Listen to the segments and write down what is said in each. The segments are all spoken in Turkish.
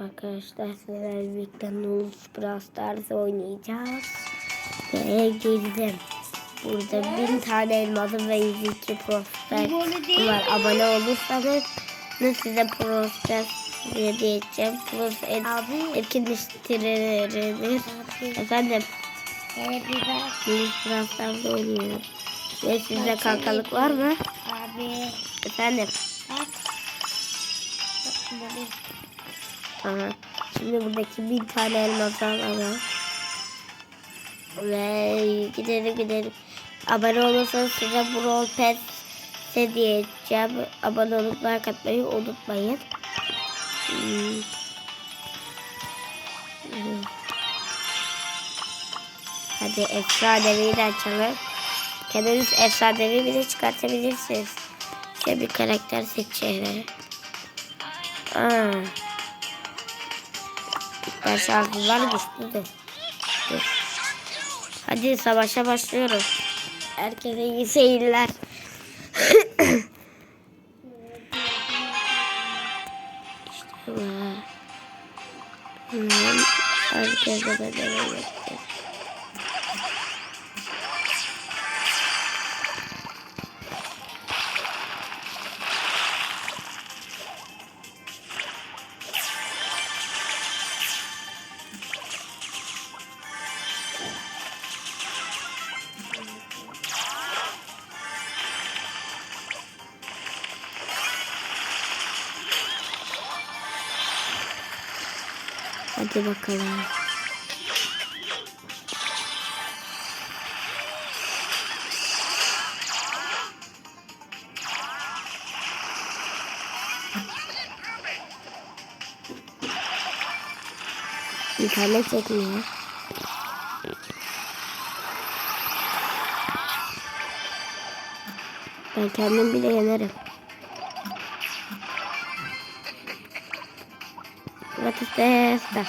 Merhaba arkadaşlar. Sizlerle birlikte Nulls Brawl Stars oynayacağız. Ve girdim. Burada bin tane elması ve 102 prospekt var. Abone olursanız size prospekt hediye edeceğim. Plus et, etkinleştirilir. Efendim. Nulls Brawl Stars oynuyoruz. Ve sizde kankalık var mı? Abi. Efendim. Bak. Bak Tamam. Şimdi buradaki bin tane elmasdan alalım. Ve gidelim gidelim. Abone olursanız size Brawl Pass hediye edeceğim. Abone olup like atmayı unutmayın. Hmm. Hmm. Hadi efsanevi de açalım. Kendiniz efsanevi bile çıkartabilirsiniz. Şöyle bir karakter seçelim. Aa. Ben şarkılar güçlüdür. Dur. Hadi savaşa başlıyoruz. Herkese iyi seyirler. işte bu. Herkese bedel yapacağız. Hadi bakalım. İnternet çekmiyor. Ben kendim bile yenerim. İs this?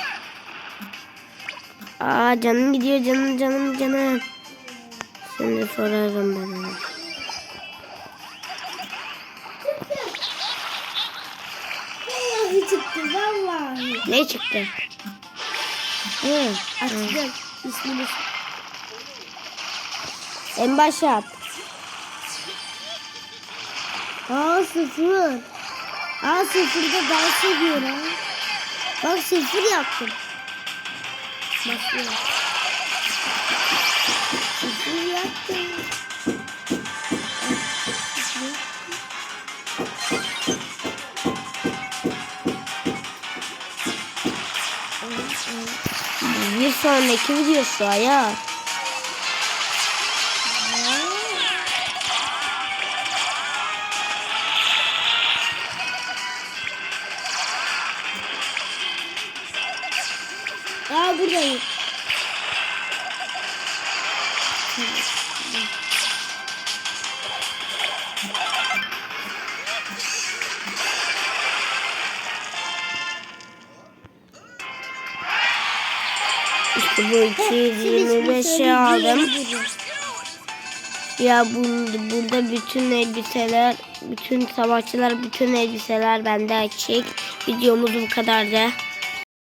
Aa canım gidiyor canım canım canım. Şimdi sorarım ben ona. Vallahi çıktı vallahi. Ne çıktı? Hı. Açtım. İsmini. En başa at. Aa sıfır. Aa sıfırda dans ediyor ha. Bak sıfır yaptım. Başlıyor. Sıfır yaptım. Bir sonraki videosu ayar. Aa buradayım. İşte bu 225'i aldım. Ya bu, burada bütün elbiseler, bütün savaşçılar, bütün elbiseler bende açık. Videomuz bu kadardı.